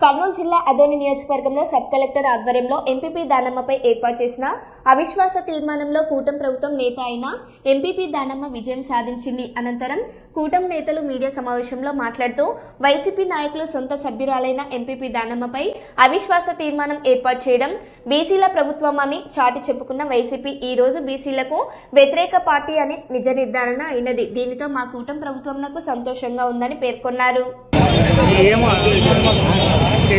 కర్నూలు జిల్లా అదోని నియోజకవర్గంలో sub collector ఆధ్వర్యంలో ఎంపీపీ దానమ్మపై ఏర్పాటు చేసిన అవిశ్వాస తీర్మానంలో కూటమి ప్రభుత్వం నేత అయిన ఎంపీపీ దానమ్మ విజయం సాధించింది. అనంతరం కూటమి నేతలు మీడియా సమావేశంలో మాట్లాడుతూ వైసీపీ నాయకులు సొంత సభ్యురాలైన ఎంపీపీ దానమ్మపై అవిశ్వాస తీర్మానం ఏర్పాటు చేయడం బీసీల ప్రభుత్వం అని చాటి చెప్పుకున్న వైసీపీ ఈ రోజు బీసీలకు వ్యతిరేక పార్టీ అని నిజ నిర్ధారణ అయినది. దీనితో మా కూటమి ప్రభుత్వంకు సంతోషంగా ఉందని పేర్కొన్నారు. ఏమో తెలియదు. జై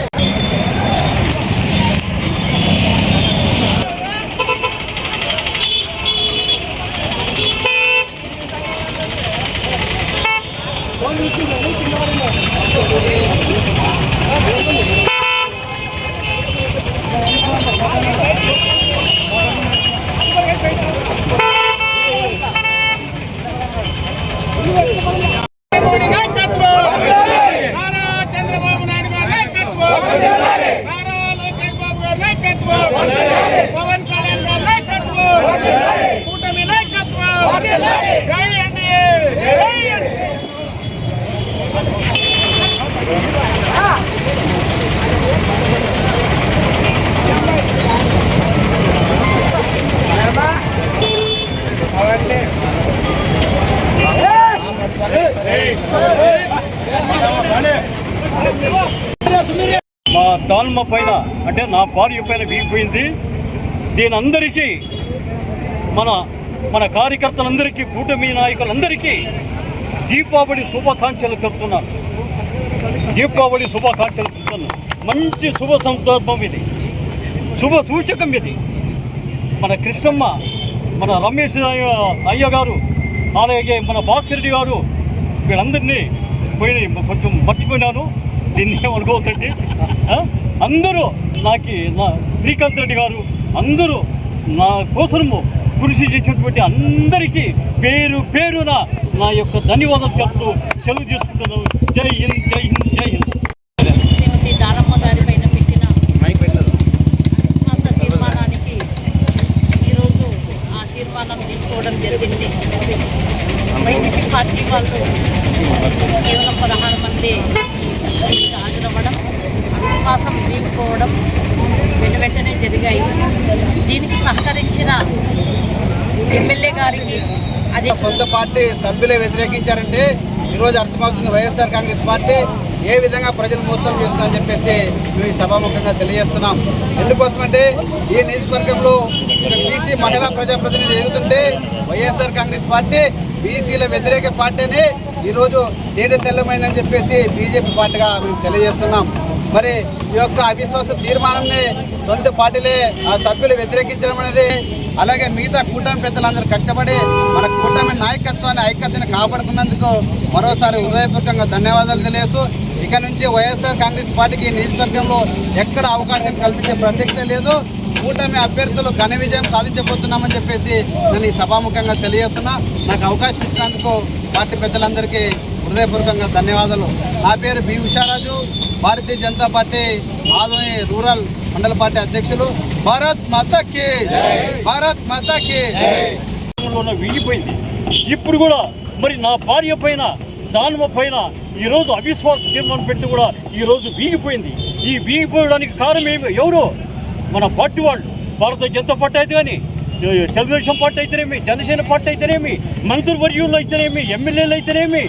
మా దాల్మ పైన అంటే నా భార్య పైన వీగిపోయింది. దీని అందరికీ మన మన కార్యకర్తలందరికీ కూటమి నాయకులందరికీ దీపావళి శుభాకాంక్షలు చెప్తున్నాను దీపావళి శుభాకాంక్షలు చెప్తున్నాను మంచి శుభ సందర్భం ఇది. శుభ సూచకం ఇది. మన కృష్ణమ్మ మన రమేష్ అయ్య గారు అలాగే మన భాస్కర్ గారు వీళ్ళందరినీ పోయి కొంచెం మర్చిపోయినాను. దీన్ని ఏమనుకోవద్దండి? అందరూ నాకు నా శ్రీకాంత్ రెడ్డి గారు అందరూ నా కోసము కృషి చేసినటువంటి అందరికీ పేరు పేరున నా యొక్క ధన్యవాదాలు చెప్తూ సెలవు తీసుకుంటున్నాను జై హింద్ జై హింద్ జై హింద్. తీర్మానం తీసుకోవడం జరిగింది. వైసీపీ పార్టీ వాళ్ళు కేవలం పదహారు మంది హాజరవ్వడం విశ్వాసం వీగిపోవడం వెను వెంటనే జరిగాయి. దీనికి సహకరించిన ఎమ్మెల్యే గారికి అదే సొంత పార్టీ సభ్యులే వ్యతిరేకించారంటే ఈరోజు అర్థమవుతుంది వైఎస్ఆర్ కాంగ్రెస్ పార్టీ ఏ విధంగా ప్రజలు మోసం చేస్తుందని చెప్పేసి మేము ఈ సభాముఖంగా తెలియజేస్తున్నాం. ఎందుకోసమంటే ఈ నియోజకవర్గంలో బీసీ మహిళా ప్రజాప్రతినిధి ఎదుగుతుంటే వైఎస్ఆర్ కాంగ్రెస్ పార్టీ బీసీల వ్యతిరేక పార్టీని ఈరోజు తేట తెల్లమైందని చెప్పేసి బీజేపీ పార్టీగా మేము తెలియజేస్తున్నాం. మరి ఈ యొక్క అవిశ్వాస తీర్మానాన్ని సొంత పార్టీలే ఆ సభ్యులు వ్యతిరేకించడం అనేది అలాగే మిగతా కూటమి పెద్దలందరూ కష్టపడి మన కూటమి నాయకత్వాన్ని ఐక్యతను కాపాడుకున్నందుకు మరోసారి హృదయపూర్వకంగా ధన్యవాదాలు తెలియజేస్తూ ఇక నుంచి వైఎస్ఆర్ కాంగ్రెస్ పార్టీకి నియోజకవర్గంలో ఎక్కడ అవకాశం కల్పించే ప్రసక్తే లేదు. కూటమి అభ్యర్థులు ఘన విజయం సాధించబోతున్నామని చెప్పేసి నేను ఈ సభాముఖంగా తెలియజేస్తున్నా. నాకు అవకాశం ఇచ్చినందుకు పార్టీ పెద్దలందరికీ హృదయపూర్వకంగా ధన్యవాదాలు. నా పేరు B Usharaju. Bharatiya Janata party Adoni rural మండల పార్టీ అధ్యక్షులు. భారత్ మాతాకి భారత్ మాతాకి వీగిపోయింది ఇప్పుడు కూడా మరి నా భార్య పైన దానమ పైన ఈరోజు అవిశ్వాస తీర్మానం పెడితే కూడా ఈరోజు వీగిపోయింది. ఈ వీగిపోయడానికి కారణం ఏమి? ఎవరు? మన పార్టీ వాళ్ళు భారత జనతా పార్టీ అయితే కానీ తెలుగుదేశం పార్టీ అయితేనేమి జనసేన పార్టీ అయితేనేమి మంత్రి వర్యులు అయితేనేమి ఎమ్మెల్యేలు అయితేనేమి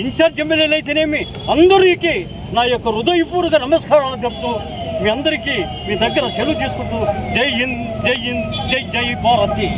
ఇన్ఛార్జ్ ఎమ్మెల్యేలు అయితేనేమి అందరికీ నా యొక్క హృదయపూర్వక నమస్కారాలు చెప్తూ మీ అందరికీ మీ దగ్గర సెలవు తీసుకుంటూ జై హింద్ జై హింద్ జై జై భారతి.